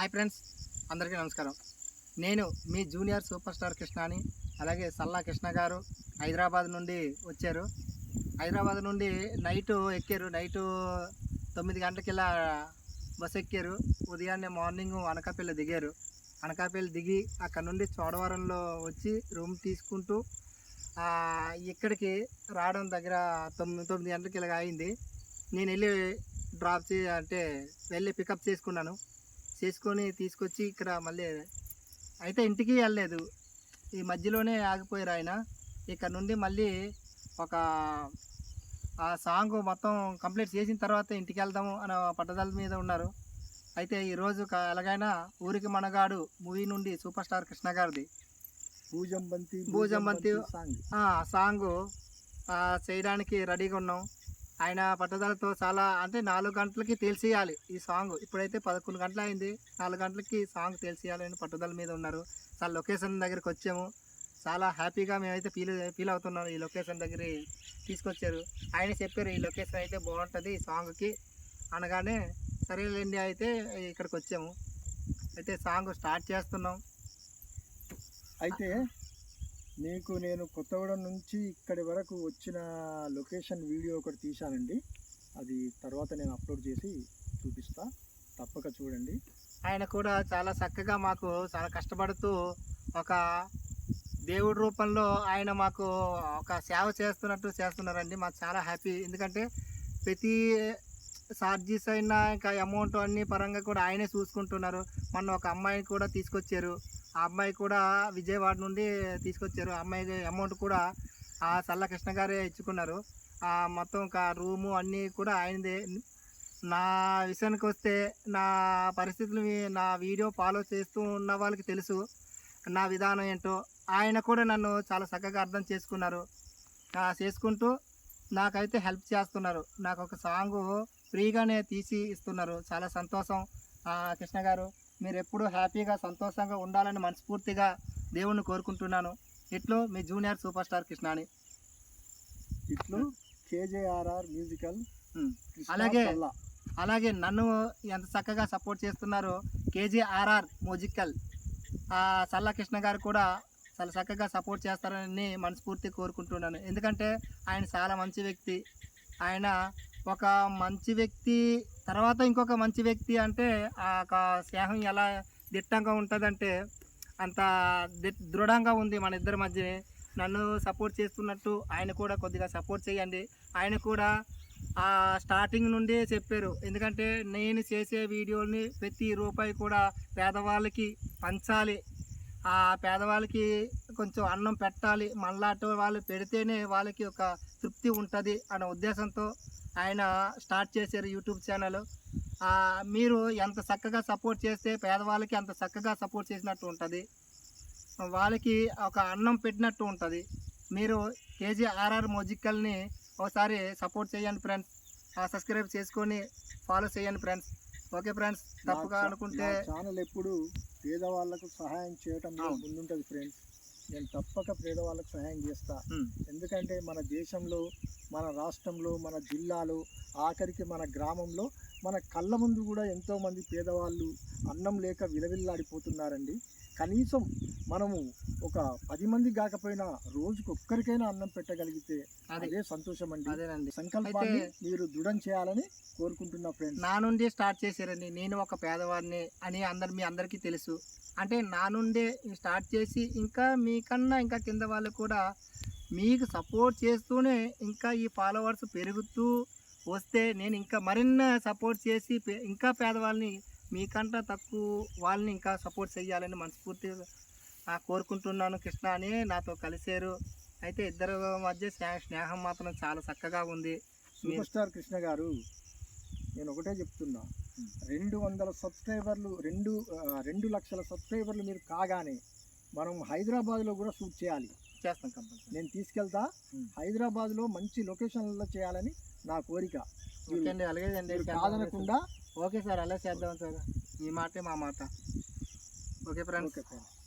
Hi friends అందరికీ నమస్కారం. నేను మీ జూనియర్ సూపర్ స్టార్ కృష్ణాని అలాగే సల్లా కృష్ణ గారు హైదరాబాద్ నుండి వచ్చారు. హైదరాబాద్ నుండి నైటు ఎక్కారు. నైటు తొమ్మిది గంటలకిలా బస్ ఎక్కారు. ఉదయాన్నే మార్నింగ్ అనకాపల్లి దిగారు. అనకాపల్లి దిగి అక్కడ నుండి చోడవరంలో వచ్చి రూమ్ తీసుకుంటూ ఇక్కడికి రావడం దగ్గర తొమ్మిది తొమ్మిది గంటలకి ఇలాగ అయింది. నేను వెళ్ళి డ్రాప్ చే అంటే వెళ్ళి పికప్ చేసుకున్నాను. చేసుకొని తీసుకొచ్చి ఇక్కడ మళ్ళీ అయితే ఇంటికి వెళ్ళలేదు. ఈ మధ్యలోనే ఆగిపోయారు ఆయన. ఇక్కడ నుండి మళ్ళీ ఒక ఆ సాంగ్ మొత్తం కంప్లీట్ చేసిన తర్వాత ఇంటికి వెళ్దాము అనే పట్టుదల మీద ఉన్నారు. అయితే ఈరోజు ఎలాగైనా ఊరికి మనగాడు మూవీ నుండి సూపర్ స్టార్ కృష్ణ గారిది. భూజంబంతి భూజంబంతి సాంగ్. ఆ సాంగ్ చేయడానికి రెడీగా ఉన్నాం. ఆయన పట్టుదలతో చాలా అంటే నాలుగు గంటలకి తెలిసేయాలి ఈ సాంగ్. ఇప్పుడైతే పదకొండు గంటలు అయింది. నాలుగు గంటలకి సాంగ్ తెలిసేయాలి పట్టుదల మీద ఉన్నారు. చాలా లొకేషన్ దగ్గరికి వచ్చాము. చాలా హ్యాపీగా మేమైతే ఫీల్ ఫీల్ అవుతున్నాం ఈ లొకేషన్ దగ్గర తీసుకొచ్చారు. ఆయన చెప్పారు ఈ లొకేషన్ అయితే బాగుంటుంది ఈ సాంగ్కి అనగానే సరేలేండి అయితే ఇక్కడికి వచ్చాము. అయితే సాంగ్ స్టార్ట్ చేస్తున్నాం. అయితే నీకు నేను కొత్తగూడెం నుంచి ఇక్కడి వరకు వచ్చిన లొకేషన్ వీడియో ఒకటి తీశానండి. అది తర్వాత నేను అప్లోడ్ చేసి చూపిస్తా. తప్పక చూడండి. ఆయన కూడా చాలా చక్కగా మాకు చాలా కష్టపడుతూ ఒక దేవుడి రూపంలో ఆయన మాకు ఒక సేవ చేస్తున్నట్టు చేస్తున్నారండి. మాకు చాలా హ్యాపీ. ఎందుకంటే ప్రతి చార్జెస్ అయినా ఇంకా అమౌంట్ అన్ని పరంగా కూడా ఆయనే చూసుకుంటున్నారు. మొన్న ఒక అమ్మాయిని కూడా తీసుకొచ్చారు. ఆ అమ్మాయి కూడా విజయవాడ నుండి తీసుకొచ్చారు. ఆ అమ్మాయి అమౌంట్ కూడా ఆ చల్ల కృష్ణ గారే ఇచ్చుకున్నారు. ఆ మొత్తం ఇంకా రూము అన్నీ కూడా ఆయనదే. నా విషయానికి వస్తే నా పరిస్థితులు నా వీడియో ఫాలో చేస్తూ ఉన్న వాళ్ళకి తెలుసు. నా విధానం ఏంటో. ఆయన కూడా నన్ను చాలా చక్కగా అర్థం చేసుకున్నారు. చేసుకుంటూ నాకైతే హెల్ప్ చేస్తున్నారు. నాకు ఒక సాంగు ఫ్రీగానే తీసి ఇస్తున్నారు. చాలా సంతోషం. కృష్ణ గారు మీరు ఎప్పుడూ హ్యాపీగా సంతోషంగా ఉండాలని మనస్ఫూర్తిగా దేవుణ్ణి కోరుకుంటున్నాను. ఇట్లు మీ జూనియర్ సూపర్ స్టార్ కృష్ణాని ఇట్లు కేజేఆర్ఆర్ మ్యూజికల్. కృష్ణా అలాగే. అలాగే నన్ను ఎంత చక్కగా సపోర్ట్ చేస్తున్నారో కేజీఆర్ఆర్ మ్యూజికల్. చల్ల కృష్ణ గారు కూడా చాలా చక్కగా సపోర్ట్ చేస్తారని మనస్ఫూర్తి కోరుకుంటున్నాను. ఎందుకంటే ఆయన చాలా మంచి వ్యక్తి. ఆయన ఒక మంచి వ్యక్తి తర్వాత ఇంకొక మంచి వ్యక్తి అంటే ఆ యొక్క స్నేహం ఎలా దిట్టంగా ఉంటుందంటే అంత దృఢంగా ఉంది మన ఇద్దరి మధ్యనే. నన్ను సపోర్ట్ చేస్తున్నట్టు ఆయన కూడా కొద్దిగా సపోర్ట్ చేయండి. ఆయన కూడా ఆ స్టార్టింగ్ నుండి చెప్పారు. ఎందుకంటే నేను చేసే వీడియోని ప్రతి రూపాయి కూడా పేదవాళ్ళకి పంచాలి. ఆ పేదవాళ్ళకి కొంచెం అన్నం పెట్టాలి. మళ్ళాటో వాళ్ళు పెడితేనే వాళ్ళకి ఒక తృప్తి ఉంటుంది అనే ఉద్దేశంతో ఆయన స్టార్ట్ చేశారు యూట్యూబ్ ఛానల్. మీరు ఎంత చక్కగా సపోర్ట్ చేస్తే పేదవాళ్ళకి అంత చక్కగా సపోర్ట్ చేసినట్టు ఉంటుంది. వాళ్ళకి ఒక అన్నం పెట్టినట్టు ఉంటుంది. మీరు కేజీ ఆర్ఆర్ మ్యూజికల్ని ఒకసారి సపోర్ట్ చేయండి ఫ్రెండ్స్. సబ్స్క్రైబ్ చేసుకొని ఫాలో చేయండి ఫ్రెండ్స్. ఓకే ఫ్రెండ్స్ తప్పుగా అనుకుంటే ఛానల్ ఎప్పుడు పేదవాళ్ళకు సహాయం అవును. ముందుంటది ఫ్రెండ్స్. నేను తప్పక పేదవాళ్ళకు సహాయం చేస్తా. ఎందుకంటే మన దేశంలో మన రాష్ట్రంలో మన జిల్లాలో ఆఖరికి మన గ్రామంలో మన కళ్ళ ముందు కూడా ఎంతోమంది పేదవాళ్ళు అన్నం లేక విలవిల్లాడిపోతున్నారండి. కనీసం మనము ఒక పది మంది కాకపోయినా రోజుకు ఒక్కరికైనా అన్నం పెట్టగలిగితే అది. సంతోషం అండి అదేనండి. సంకల్పాన్ని మీరు దృఢం చేయాలని కోరుకుంటున్నా ఫ్రెండ్స్. నా నుండి స్టార్ట్ చేశారండి. నేను ఒక పేదవాడిని అని అందరు మీ అందరికీ తెలుసు. అంటే నా నుండే స్టార్ట్ చేసి ఇంకా మీకన్నా ఇంకా కింద వాళ్ళు కూడా మీకు సపోర్ట్ చేస్తూనే ఇంకా ఈ ఫాలోవర్స్ పెరుగుతూ వస్తే నేను ఇంకా మరిన్న సపోర్ట్ చేసి పే- ఇంకా పేదవాళ్ళని మీకంట తక్కువ వాళ్ళని ఇంకా సపోర్ట్ చేయాలని మనస్ఫూర్తిగా కోరుకుంటున్నాను. కృష్ణ అని నాతో కలిశారు. అయితే ఇద్దరు మధ్య స్నేహం మాత్రం చాలా చక్కగా ఉంది. సూపర్ స్టార్ కృష్ణ గారు నేను ఒకటే చెప్తున్నా. రెండు వందల సబ్స్క్రైబర్లు రెండు రెండు లక్షల సబ్స్క్రైబర్లు మీరు కాగానే మనం హైదరాబాద్లో కూడా షూట్ చేయాలి. చేస్తాం కంపల్సరీ నేను తీసుకెళ్తా. హైదరాబాద్లో మంచి లొకేషన్లలో చేయాలని నా కోరిక. ఓకే అలాగే అండి. కాదనకుండా ఓకే సార్ అలా చేద్దాం సార్. మీ మాటే మా మాట. Okay friends. Okay friends